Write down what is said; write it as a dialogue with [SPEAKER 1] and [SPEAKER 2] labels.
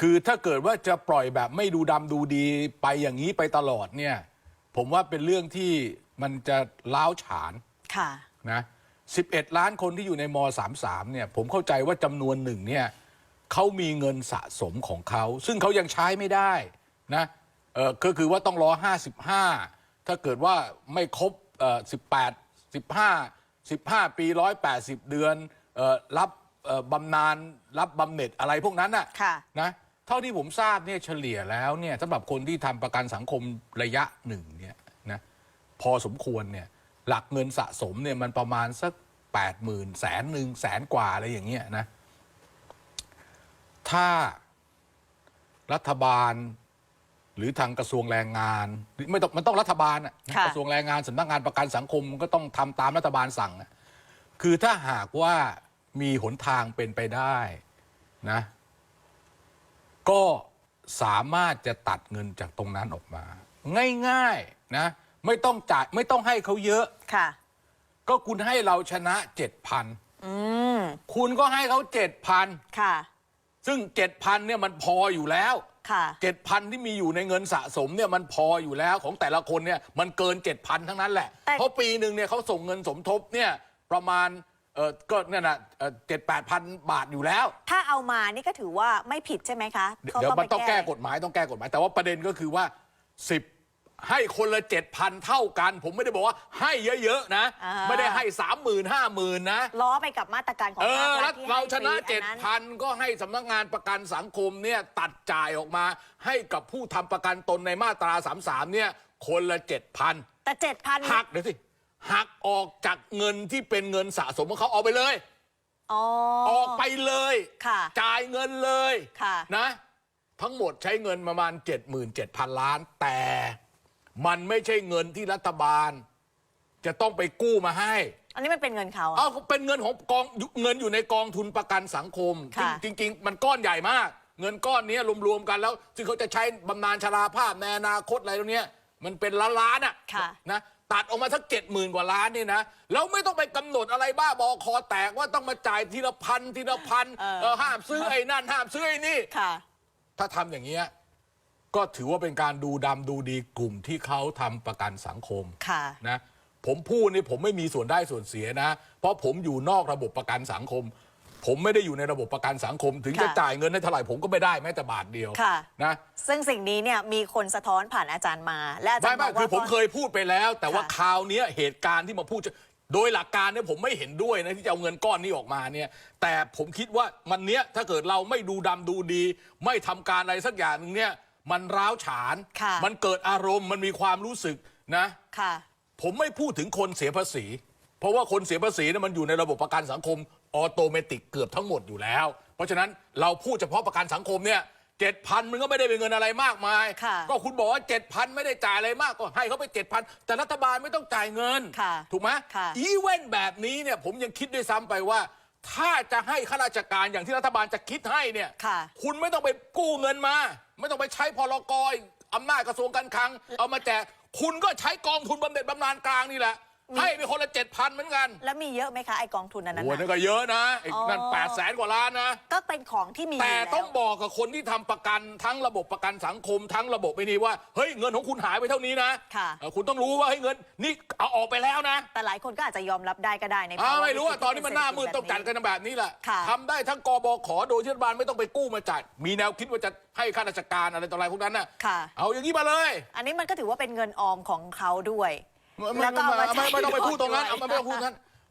[SPEAKER 1] คือถ้าเกิดว่าจะปล่อยแบบไม่ดูดำดูดีไปอย่างนี้ไปตลอดเนี่ย ผมว่าเป็นเรื่องที่มันจะล้าวฉาน
[SPEAKER 2] ค่ะ
[SPEAKER 1] นะ11 ล้านคนที่อยู่ในม 33 เนี่ย ผมเข้าใจว่าจำนวนหนึ่งเนี่ยเขามีเงินสะสมของเขา ซึ่งเขายังใช้ไม่ได้นะเออก็คือว่าต้องรอ 55 ถ้าเกิดว่าไม่ครบเอ่อ18 15 15 ปี 180 เดือนเอ่อรับเอ่อบำนาญรับบำเหน็จอะไรพวกนั้นน่ะ
[SPEAKER 2] ค่ะ
[SPEAKER 1] นะ เท่าที่ผมทราบเนี่ยเฉลี่ยแล้วเนี่ยสำหรับคนที่ทำประกันสังคมระยะหนึ่งเนี่ยนะพอสมควรเนี่ยหลักเงินสะสมเนี่ยมันประมาณสักแปดหมื่นแสนหนึ่งแสนกว่าอะไรอย่างเงี้ยนะถ้ารัฐบาลหรือทางกระทรวงแรงงานหรือไม่ต้องมันต้องรัฐบาลอะ
[SPEAKER 2] ค่ะ
[SPEAKER 1] กระทรวงแรงงานสำนักงานประกันสังคมมันก็ต้องทำตามรัฐบาลสั่งอะคือถ้าหากว่ามีหนทางเป็นไปได้นะ ก็สามารถจะตัดเงินจากตรงนั้นออกมา ง่ายๆนะ ไม่ต้องจ่ายไม่ต้องให้เขาเยอะ
[SPEAKER 2] ค่ะ
[SPEAKER 1] ก็คุณให้เราชนะเจ็ดพัน
[SPEAKER 2] อืม
[SPEAKER 1] คุณก็ให้เขาเจ็ดพัน
[SPEAKER 2] ค่ะ
[SPEAKER 1] ซึ่งเจ็ดพันเนี่ยมันพออยู่แล้ว
[SPEAKER 2] ค่ะ
[SPEAKER 1] เจ็ดพันที่มีอยู่ในเงินสะสมเนี่ยมันพออยู่แล้วของแต่ละคนเนี่ยมันเกินเจ็ดพันทั้งนั้นแหละ
[SPEAKER 2] แต่
[SPEAKER 1] เพราะปีหนึ่งเนี่ยเขาส่งเงินสมทบเนี่ยประมาณ เออก็เนี่ยนะเจ็ดแปดพันบาทอยู่แล้ว
[SPEAKER 2] ถ้าเอามานี่ก็ถือว่าไม่ผิดใช่ไหมคะ
[SPEAKER 1] เดี๋ยว
[SPEAKER 2] ขา
[SPEAKER 1] เดี๋ยวมัน
[SPEAKER 2] ไป
[SPEAKER 1] ต้องแก้กฎหมายต้องแก้กฎหมาย แต่ว่าประเด็นก็คือว่าสิบให้คนละเจ็ดพันเท่ากัน ผมไม่ได้บอกว่าให้เยอะๆนะ
[SPEAKER 2] อ่า
[SPEAKER 1] ไม่ได้ให้สามหมื่นห้าหมื่นนะ
[SPEAKER 2] ล้อไปกับมาตรการของ
[SPEAKER 1] เอ
[SPEAKER 2] ภาค
[SPEAKER 1] อ
[SPEAKER 2] รั
[SPEAKER 1] รั
[SPEAKER 2] ฐ
[SPEAKER 1] ฐ
[SPEAKER 2] ที่
[SPEAKER 1] เรา
[SPEAKER 2] ให้
[SPEAKER 1] ชนะ
[SPEAKER 2] ฟรี
[SPEAKER 1] เจ็ด
[SPEAKER 2] อันนั้น
[SPEAKER 1] พันก็ให้สำนักงานประกันสังคมเนี่ยตัดจ่ายออกมาให้กับผู้ทำประกันตนในมาตราสามสามเนี่ยคนละเจ็ดพัน
[SPEAKER 2] แต่เจ็ดพัน
[SPEAKER 1] หักเดี๋ยวสิ หักออกจากเงินที่เป็นเงินสะสมของเขาเอาไปเลย
[SPEAKER 2] อ๋อ
[SPEAKER 1] ออกไปเลย
[SPEAKER 2] ค่ะ
[SPEAKER 1] จ่ายเงินเลย
[SPEAKER 2] ค่ะ
[SPEAKER 1] นะ ทั้งหมดใช้เงินประมาณ 77,000 ล้าน แต่มันไม่ใช่เงินที่รัฐบาล จะต้องไปกู้มาให้
[SPEAKER 2] อันนี้มันเป็นเงินเขา
[SPEAKER 1] เอาเป็นเงินของกองเงินอยู่ในกองทุนประกันสังคม
[SPEAKER 2] ค่ะ
[SPEAKER 1] จริงจริง ๆ มันก้อนใหญ่มาก เงินก้อนนี้รวมๆกันแล้ว ซึ่งเขาจะใช้บำนาญชราภาพในอนาคตอะไรตรงเนี้ย มันเป็นล้านล้านๆอะ
[SPEAKER 2] ค่ะ
[SPEAKER 1] นะตัดออกมาสักเจ็ดหมื่นกว่าล้านนี่นะแล้วไม่ต้องไปกำหนดอะไรบ้าบอคอแตกว่าต้องมาจ่ายทีละพันทีละพัน
[SPEAKER 2] เออ
[SPEAKER 1] เออห้ามซื้อไอ้นั่นห้ามซื้อไอ้นี่
[SPEAKER 2] ค่ะ
[SPEAKER 1] ถ้าทำอย่างเงี้ยก็ถือว่าเป็นการดูดำดูดีกลุ่มที่เขาทำประกันสังคม
[SPEAKER 2] ค่ะ
[SPEAKER 1] นะผมพูดนี่ผมไม่มีส่วนได้ส่วนเสียนะ เพราะผมอยู่นอกระบบประกันสังคม ผมไม่ได้อยู่ในระบบประกันสังคม ถึงจะ
[SPEAKER 2] ค่ะ
[SPEAKER 1] จ่ายเงินให้เท่าไหร่ผมก็ไม่ได้แม้แต่บาทเดียว
[SPEAKER 2] ค่ะ
[SPEAKER 1] นะ
[SPEAKER 2] ซึ่งสิ่งนี้เนี่ยมีคนสะท้อนผ่านอาจารย์มา และอาจาร
[SPEAKER 1] ไม่
[SPEAKER 2] ย์บ
[SPEAKER 1] ไม่
[SPEAKER 2] อก
[SPEAKER 1] คื
[SPEAKER 2] ว่า
[SPEAKER 1] อผมเคยพูดไปแล้ว แต่ว่า
[SPEAKER 2] ค่ะ
[SPEAKER 1] คราวเนี้ยเหตุการณ์ที่มาพูดจะโดยหลักการเนี่ยผมไม่เห็นด้วยนะที่จะเอาเงินก้อนนี้ออกมาเนี่ย แต่ผมคิดว่ามันเนี้ยถ้าเกิดเราไม่ดูดำดูดี ไม่ทำการอะไรสักอย่างหนึ่งเนี่ยมันร้าวฉาน
[SPEAKER 2] ค่ะ
[SPEAKER 1] มันเกิดอารมณ์มันมีความรู้สึกนะ
[SPEAKER 2] ค่ะ
[SPEAKER 1] ผมไม่พูดถึงคนเสียภาษี เพราะว่าคนเสียภาษีเนี่ยมันอยู่ในระบบประกันสังคม ออโตเมติกเกือบทั้งหมดอยู่แล้ว เพราะฉะนั้นเราพูดเฉพาะประกันสังคมเนี่ยเจ็ดพันมันก็ไม่ได้เป็นเงินอะไรมากมาย
[SPEAKER 2] ค่ะ
[SPEAKER 1] ก็คุณบอกว่าเจ็ดพันไม่ได้จ่ายอะไรมากก็ให้เขาไปเจ็ดพันแต่รัฐบาลไม่ต้องจ่ายเงิน
[SPEAKER 2] ค่ะ
[SPEAKER 1] ถูกไหม
[SPEAKER 2] ค่ะ
[SPEAKER 1] อีเว้นแบบนี้เนี่ยผมยังคิดด้วยซ้ำไปว่า ถ้าจะให้ข้าราชการอย่างที่รัฐบาลจะคิดให้เนี่ย
[SPEAKER 2] ค่ะ
[SPEAKER 1] คุณไม่ต้องไปกู้เงินมา ไม่ต้องไปใช้พลกรอำนาจกระทรวงการคลัง เอามาแจกคุณก็ใช้กองทุนบำเหน็จบำนาญกลางนี่แหละ ให้ไปคนละเจ็ดพันเหมือนกัน
[SPEAKER 2] แล้วมีเยอะไหมคะไอกองทุนอันนั้น
[SPEAKER 1] โอ้ยนั่น
[SPEAKER 2] น่ะ
[SPEAKER 1] ก็เยอะนะไอ้นั่น
[SPEAKER 2] อ๋อ
[SPEAKER 1] แปดแสนกว่าล้านนะ
[SPEAKER 2] ก็เป็นของที่มี
[SPEAKER 1] แต่
[SPEAKER 2] ยู่ล้ว
[SPEAKER 1] ต้องบอกกับคนที่ทำประกันทั้งระบบประกันสังคมทั้งระบบไม่ดีว่าเฮ้ยเงินของคุณหายไปเท่านี้นะ
[SPEAKER 2] ค่ะ
[SPEAKER 1] เออคุณต้องรู้ว่าเฮ้ยเงินนี่เอาออกไปแล้วนะ
[SPEAKER 2] แต่หลายคนก็อาจจะยอมรับได้ก็ได้ใน
[SPEAKER 1] อ้าว
[SPEAKER 2] ภาวะ
[SPEAKER 1] ไม่รู้ว่า
[SPEAKER 2] วิกฤ
[SPEAKER 1] ตอนนี้มันหน้ามืด
[SPEAKER 2] ที่
[SPEAKER 1] ต้องจัด
[SPEAKER 2] เป็
[SPEAKER 1] กันแบบนี้แหละ
[SPEAKER 2] ค่ะ
[SPEAKER 1] ทำได้ทั้งกบขโดยที่รัฐบาลไม่ต้องไปกู้มาจ่ายมีแนวคิดว่าจะให้ข้าราชการอะไรต่ออะไรพวกนั้นน่ะ
[SPEAKER 2] ค่ะ
[SPEAKER 1] เอาอย่างนี้มาเลย
[SPEAKER 2] อันนี้มันก็ถือว่าเป็นเงินออมของเขาด้วย
[SPEAKER 1] ไม่
[SPEAKER 2] แล้วก็เอามา
[SPEAKER 1] ไม่ไม่ไม่ต้องไปพูดตรงนั้น
[SPEAKER 2] ใช้
[SPEAKER 1] เอามาไม่ต้องพูดตรงนั้น